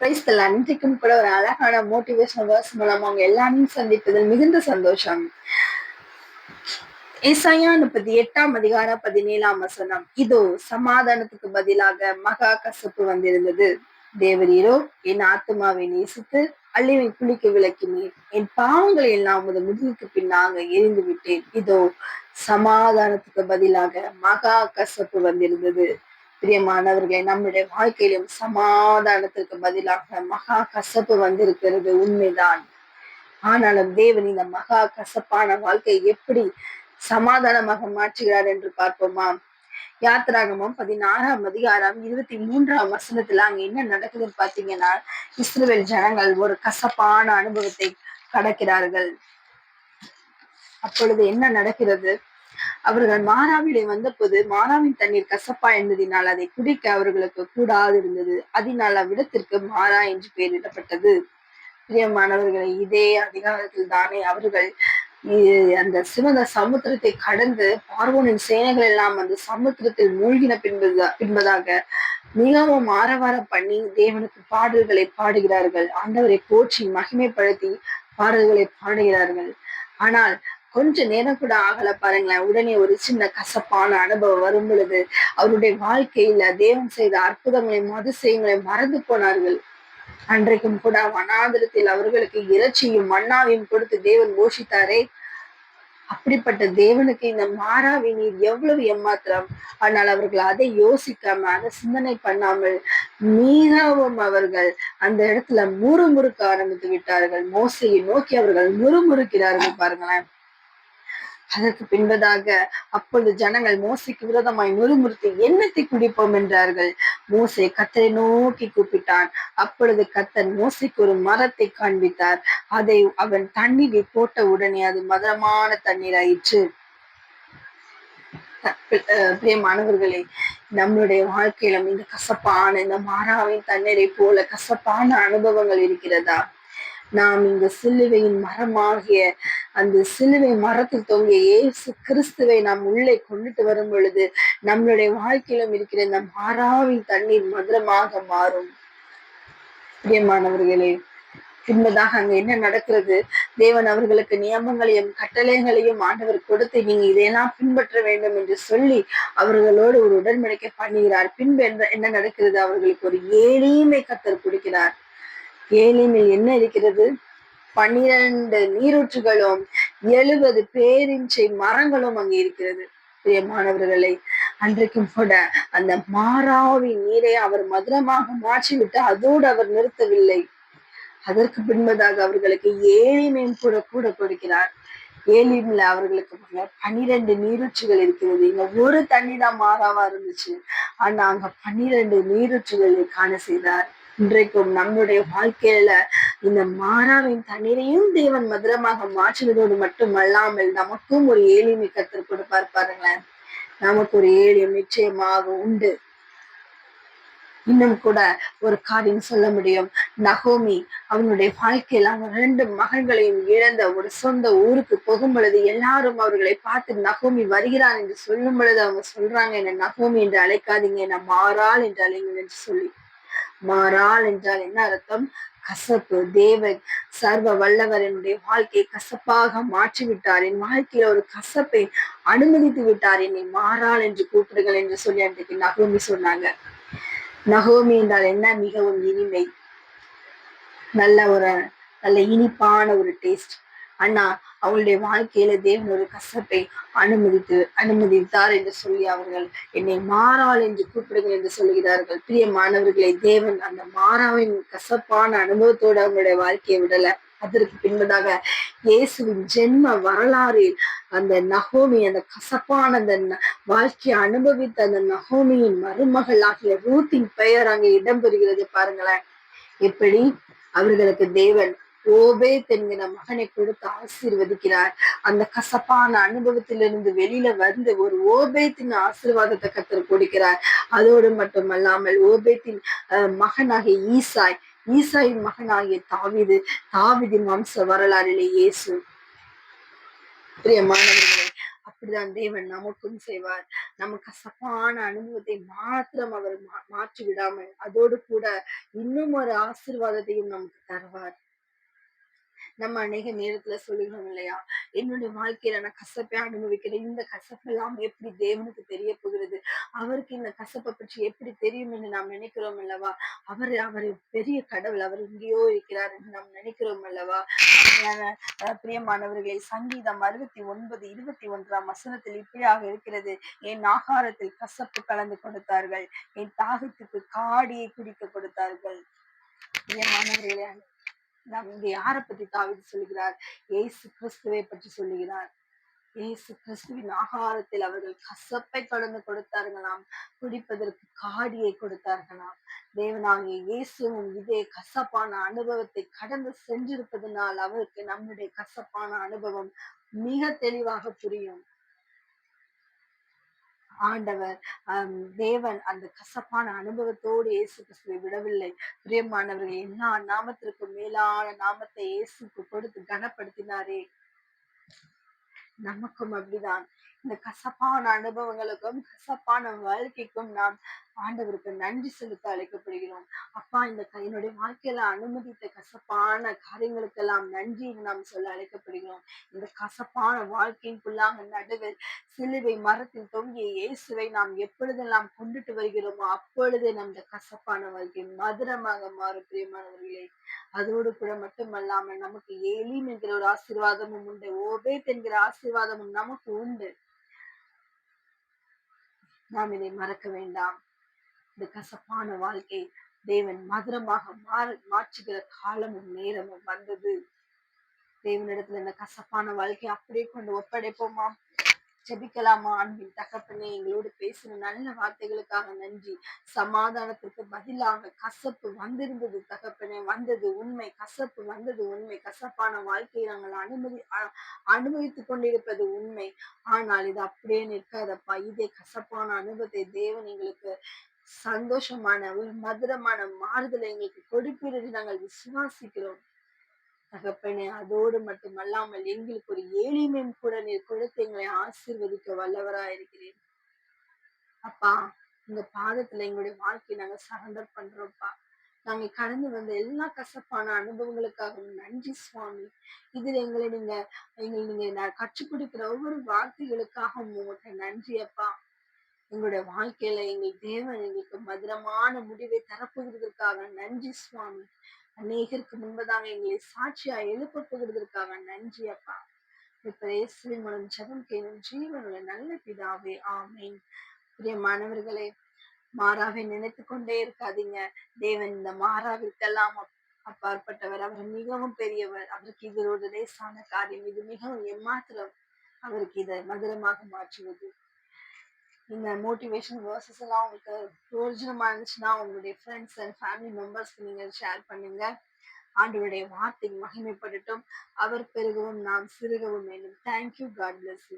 பிரைஸ்தல் அன்றைக்கும் கூட ஒரு அழகான மோட்டிவேஷனல் வேர்ஸ் மூலம் அவங்க எல்லாரையும் சந்திப்பதில் மிகுந்த சந்தோஷம். இசையா முப்பத்தி எட்டாம் அதிகார பதினேழாம் வசனம். இதோ சமாதானத்துக்கு பதிலாக மகா கசப்பு வந்திருந்தது. தேவரீரோ என் ஆத்மாவை நேசித்து அள்ளிவை குளிக்க விளக்கினீர். என் பாவங்களை எல்லாம் உமது முதுகுக்கு பின்னாக எரிந்து விட்டேன் இதோ சமாதானத்துக்கு பதிலாக மகா கசப்பு வந்திருந்தது. பிரியமானவர்களை நம்முடைய வாழ்க்கையிலும் சமாதானத்திற்கு பதிலாக மகா கசப்பு வந்திருக்கிறது. உண்மைதான். ஆனாலும் தேவன் இந்த மகா கசப்பான வாழ்க்கையை எப்படி சமாதானமாக மாற்றுகிறார் என்று பார்ப்போமா யாத்திராகமும் பதினாறாம் அதிகாரம் இருபத்தி மூன்றாம் வசனத்துல அங்க என்ன நடக்குதுன்னு பாத்தீங்கன்னா இஸ்ரேல் ஜனங்கள் ஒரு கசப்பான அனுபவத்தை கடக்கிறார்கள். அப்பொழுது என்ன நடக்கிறது? அவர்கள் மாறாவிலே வந்தபோது மாறாவின் தண்ணீர் கசப்பா என்பதினால் அதை குடிக்க அவர்களுக்கு கூடாது இருந்தது அதனால் அவ்விடத்திற்கு மாறா என்று பெயரிடப்பட்டது பிரியமானவர்களை இதே அதிகாரத்தில் தானே அவர்கள் அந்த சிவந்த சமுத்திரத்தை கடந்து பார்வோனின் சேனைகள் எல்லாம் அந்த சமுத்திரத்தில் மூழ்கின பின்பதா பின்பதாக மிகவும் ஆரவாரம் பண்ணி தேவனுக்கு பாடல்களை பாடுகிறார்கள். ஆண்டவரை போற்றி மகிமைப்படுத்தி பாடல்களை பாடுகிறார்கள். ஆனால் கொஞ்ச நேரம் கூட ஆகல பாருங்களேன். உடனே ஒரு சின்ன கசப்பான அனுபவம் வரும் பொழுது அவருடைய வாழ்க்கையில தேவன் செய்த அற்புதங்களையும் அதிசயங்களையும் மறந்து போனார்கள். அன்றைக்கும் கூட வனாந்திரத்தில் அவர்களுக்கு இறைச்சியும் மண்ணாவையும் கொடுத்து தேவன் போஷித்தாரே. அப்படிப்பட்ட தேவனுக்கு இந்த மாறாவி நீர் எவ்வளவு ஏமாத்திரம் ஆனால் அவர்கள் அதை யோசிக்காம அதை சிந்தனை பண்ணாமல் மிகவும் அவர்கள் அந்த இடத்துல முறுமுறுக்க ஆரம்பித்து விட்டார்கள். மோசையை நோக்கி அவர்கள் முறுமுறுக்கிறார்கள் பாருங்களேன். அதற்கு பின்பதாக அப்பொழுது ஜனங்கள் மோசைக்கு விரோதமாய் நுறுமுறுத்தி எண்ணத்தை குடிப்போம் என்றார்கள். மோசை கத்தரை நோக்கி கூப்பிட்டான். அப்பொழுது கத்தன் மோசைக்கு ஒரு மரத்தை காண்பித்தார். அதை அவன் தண்ணீரை போட்ட உடனே அது மதுரமான தண்ணீர் ஆயிற்று பிரியமானவர்களே நம்மளுடைய வாழ்க்கையிலும் இந்த கசப்பான இந்த மாறாவின் தண்ணீரை போல கசப்பான அனுபவங்கள் இருக்கிறதா? நாம் இந்த சிலுவையின் மரமாகிய அந்த சிலுவை மரத்தில் தொங்கிய இயேசு கிறிஸ்துவை நாம் உள்ளே கொண்டுட்டு வரும் பொழுது நம்மளுடைய வாழ்க்கையிலும் இருக்கிற இந்த மாறாவின் தண்ணீர் மதுரமாக மாறும். பிரியமானவர்களே பின்பதாக அங்க என்ன நடக்கிறது? தேவன் அவர்களுக்கு நியமங்களையும் கட்டளைகளையும் ஆண்டவர் கொடுத்து நீங்க இதையெல்லாம் பின்பற்ற வேண்டும் என்று சொல்லி அவர்களோடு ஒரு உடன்படிக்கை பண்ணுகிறார் பின்பு என்ன நடக்கிறது? அவர்களுக்கு ஒரு ஏழையுமே கத்தர் கொடுக்கிறார். ஏழினில் என்ன இருக்கிறது? பன்னிரண்டு நீரூற்றுகளும் எழுபது பேரின்றை மரங்களும் அங்கே இருக்கிறது. பிரியமானவர்களை அன்றைக்கும் கூட அந்த மாறாவின் நீரை அவர் மதுரமாக மாற்றிவிட்டு அதோடு அவர் நிறுத்தவில்லை. அதற்கு பின்பதாக அவர்களுக்கு ஏழிமையும் கூட கூட கொடுக்கிறார். ஏழிம்ல அவர்களுக்கு பன்னிரெண்டு நீரூற்றுகள் இருக்கிறது. இங்க ஒரு தண்ணி தான் மாறாவா இருந்துச்சு. ஆனா அங்க பன்னிரண்டு நீரூற்றுகளை காண செய்தார். இன்றைக்கும் நம்முடைய வாழ்க்கையில இந்த மாறாவின் தண்ணீரையும் தேவன் மதுரமாக மாற்றுவதோடு மட்டுமல்லாமல் நமக்கும் ஒரு ஏழிமை கத்தர் கொடுப்பார் பாருங்களேன். நமக்கு ஒரு ஏழியம் நிச்சயமாக உண்டு. இன்னும் கூட ஒரு காரியம் சொல்ல முடியும். நகோமி அவனுடைய வாழ்க்கையில் அவன் ரெண்டு மகன்களையும் இழந்த ஒரு சொந்த ஊருக்கு போகும் பொழுது எல்லாரும் அவர்களை பார்த்து நகோமி வருகிறான் என்று சொல்லும் பொழுது அவங்க சொல்றாங்க என்ன நகோமி என்று அழைக்காதீங்க என்ன மாறாள் என்று அழைங்க என்று சொல்லி. மாறால் என்றால் என்ன அர்த்தம்? கசப்பு. தேவன் சர்வ வல்லவர் என்னுடைய வாழ்க்கையை கசப்பாக மாற்றி விட்டார் என் வாழ்க்கையில ஒரு கசப்பை அனுமதித்து விட்டார். என்னை மாறால் என்று கூப்பிடுங்கள் என்று சொல்லி அன்றைக்கு நகோமி சொன்னாங்க. நகோமி என்றால் என்ன? மிகவும் இனிமை. நல்ல ஒரு நல்ல இனிப்பான ஒரு டேஸ்ட் அண்ணா அவளுடைய வாழ்க்கையில தேவன் ஒரு கசப்பை அனுமதித்து அனுமதித்தார் என்று சொல்லி அவர்கள் என்னை மாறாள் என்று கூப்பிடுங்கள் என்று சொல்லுகிறார்கள் பிரிய மாணவர்களை தேவன் அந்த மாறாவின் கசப்பான அனுபவத்தோடு அவங்களுடைய வாழ்க்கையை விடல. அதற்கு பின்பதாக இயேசுவின் ஜென்ம வரலாறில் அந்த நகோமி அந்த கசப்பான அந்த வாழ்க்கையை அனுபவித்த அந்த நகோமியின் மருமகள் ஆகிய ரூத்தின் பெயர் அங்கே இடம்பெறுகிறது பாருங்களேன். எப்படி? அவர்களுக்கு தேவன் ஓபேத் என்கிற மகனை கொடுத்து ஆசீர்வதிக்கிறார். அந்த கசப்பான அனுபவத்திலிருந்து வெளியில வந்து ஒரு ஓபேத்தின் ஆசீர்வாதத்தை கத்தர் கொடுக்கிறார். அதோடு மட்டுமல்லாமல் ஓபேத்தின் மகனாகிய ஈசாய் ஈசாயின் மகனாகிய தாவிது தாவிதின் வம்ச வரலாறிலே இயேசு. பிரியமானவர்களே அப்படிதான் தேவன் நமக்கும் செய்வார். நம்ம கசப்பான அனுபவத்தை மாத்திரம் அவர் மாற்றி விடாமல் அதோடு கூட இன்னும் ஒரு ஆசிர்வாதத்தையும் நமக்கு தருவார். நம்ம அநேக நேரத்துல சொல்லுகிறோம் இல்லையா? என்னுடைய வாழ்க்கையில நான் கசப்பை அனுபவிக்கிறேன். இந்த கசப்பெல்லாம் எப்படி தேவனுக்கு தெரிய போகிறது? அவருக்கு இந்த கசப்பை பற்றி எப்படி தெரியும் என்று நாம் நினைக்கிறோம் அல்லவா? அவர் அவர் பெரிய கடவுள். அவர் எங்கேயோ இருக்கிறார் என்று நாம் நினைக்கிறோம் அல்லவா? பிரியமானவர்களை சங்கீதம் அறுபத்தி ஒன்பது இருபத்தி ஒன்றாம் வசனத்தில் இப்படியாக இருக்கிறது. என் ஆகாரத்தில் கசப்பு கலந்து கொடுத்தார்கள். என் தாகத்துக்கு காடியை குடிக்க கொடுத்தார்கள். பிரியமானவர்களே நாம் இங்கே யாரை பற்றி தாவிது சொல்லுகிறார்? ஏசு கிறிஸ்துவை பற்றி சொல்லுகிறார். ஏசு கிறிஸ்துவின் ஆகாரத்தில் அவர்கள் கசப்பை கடந்து கொடுத்தார்களாம். குடிப்பதற்கு காடியை கொடுத்தார்களாம். தேவனாகிய இயேசுவும் இதே கசப்பான அனுபவத்தை கடந்து சென்றிருப்பதனால் அவருக்கு நம்முடைய கசப்பான அனுபவம் மிக தெளிவாக புரியும். ஆண்டவர் தேவன் அந்த கசப்பான அனுபவத்தோடு இயேசு கிறிஸ்துவை விடவில்லை. பிரியமானவர்கள் எல்லா நாமத்திற்கும் மேலான நாமத்தை இயேசுக்கு கொடுத்து கனப்படுத்தினாரே. நமக்கும் அப்படிதான். இந்த கசப்பான அனுபவங்களுக்கும் கசப்பான வாழ்க்கைக்கும் நாம் ஆண்டவருக்கு நன்றி செலுத்த அழைக்கப்படுகிறோம். அப்பா இந்த என்னுடைய வாழ்க்கையில அனுமதித்த கசப்பான காரியங்களுக்கெல்லாம் நன்றி நாம் சொல்ல அழைக்கப்படுகிறோம். இந்த கசப்பான வாழ்க்கைக்குள்ளாக நடுவில் சிலுவை மரத்தில் தொங்கிய இயேசுவை நாம் எப்பொழுதெல்லாம் கொண்டுட்டு வருகிறோமோ அப்பொழுதே இந்த கசப்பான வாழ்க்கை மதுரமாக மாறும் பிரியமானவர்களே. அதோடு கூட மட்டுமல்லாமல் நமக்கு ஏலிம் என்கிற ஒரு ஆசீர்வாதமும் உண்டு ஓபேத் என்கிற ஆசீர்வாதமும் நமக்கு உண்டு. நாம் இதை மறக்க வேண்டாம். இந்த கசப்பான வாழ்க்கை தேவன் மதுரமாக மாற மாற்றுகிற காலமும் நேரமும் வந்தது. தேவனிடத்துல இந்த கசப்பான வாழ்க்கையை அப்படியே கொண்டு ஒப்படைப்போமா ஜபிக்கலாமா அன்பின் தகப்பனே எங்களோடு பேசின நல்ல வார்த்தைகளுக்காக நன்றி. சமாதானத்திற்கு பதிலாக கசப்பு வந்திருந்தது தகப்பனே வந்தது உண்மை. கசப்பு வந்தது உண்மை. கசப்பான வாழ்க்கையை நாங்கள் அனுமதி அனுபவித்துக் கொண்டிருப்பது உண்மை. ஆனால் இது அப்படியே நிற்காதப்பா. இதே கசப்பான அனுபவத்தை தேவன் எங்களுக்கு சந்தோஷமான ஒரு மதுரமான மாறுதலை எங்களுக்கு கொடுப்பீர் நாங்கள் விசுவாசிக்கிறோம். தகப்பனே அதோடு மட்டுமல்லாமல் எங்களுக்கு ஒரு ஏழிமையும் கூட நீர் கொடுத்து எங்களை ஆசீர்வதிக்க வல்லவரா இருக்கிறேன் அப்பா உங்க பாதத்துல எங்களுடைய வாழ்க்கையை நாங்க சரண்டர் பண்றோம்ப்பா. நாங்க கடந்து வந்த எல்லா கசப்பான அனுபவங்களுக்காகவும் நன்றி சுவாமி. இதுல எங்களை நீங்க எங்களை நீங்க கற்றுக் கொடுக்கிற ஒவ்வொரு வார்த்தைகளுக்காகவும் உங்கள்கிட்ட நன்றி அப்பா. எங்களுடைய வாழ்க்கையில எங்கள் தேவன் எங்களுக்கு மதுரமான முடிவை தரப்போகிறதுக்காக நன்றி சுவாமி. அநேகருக்கு முன்பதாக எங்களை சாட்சியா எழுப்ப போகிறதற்காக நன்றி அப்பா. இப்பேசுவின் மூலம் ஜபம் கேளும் ஜீவனுள்ள நல்ல பிதாவே ஆமேன். பிரியமானவர்களே மாறாவை நினைத்து கொண்டே இருக்காதீங்க. தேவன் இந்த மாறாவிற்கெல்லாம் அப்பாற்பட்டவர். அவர் மிகவும் பெரியவர். அவருக்கு இது ஒரு லேசான காரியம். இது மிகவும் எம்மாத்திரம். அவருக்கு இதை மதுரமாக மாற்றுவது. இந்த மோட்டிவேஷன் வேர்சஸ் எல்லாம் உங்களுக்கு பிரயோஜனமா இருந்துச்சுன்னா உங்களுடைய ஃப்ரெண்ட்ஸ் அண்ட் ஃபேமிலி மெம்பர்ஸ்க்கு நீங்க ஷேர் பண்ணுங்க. ஆண்டவருடைய வார்த்தை மகிமைப்படட்டும். அவர் பெருகவும் நாம் சிறுகவும் வேண்டும் தேங்க்யூ காட் பிளஸ்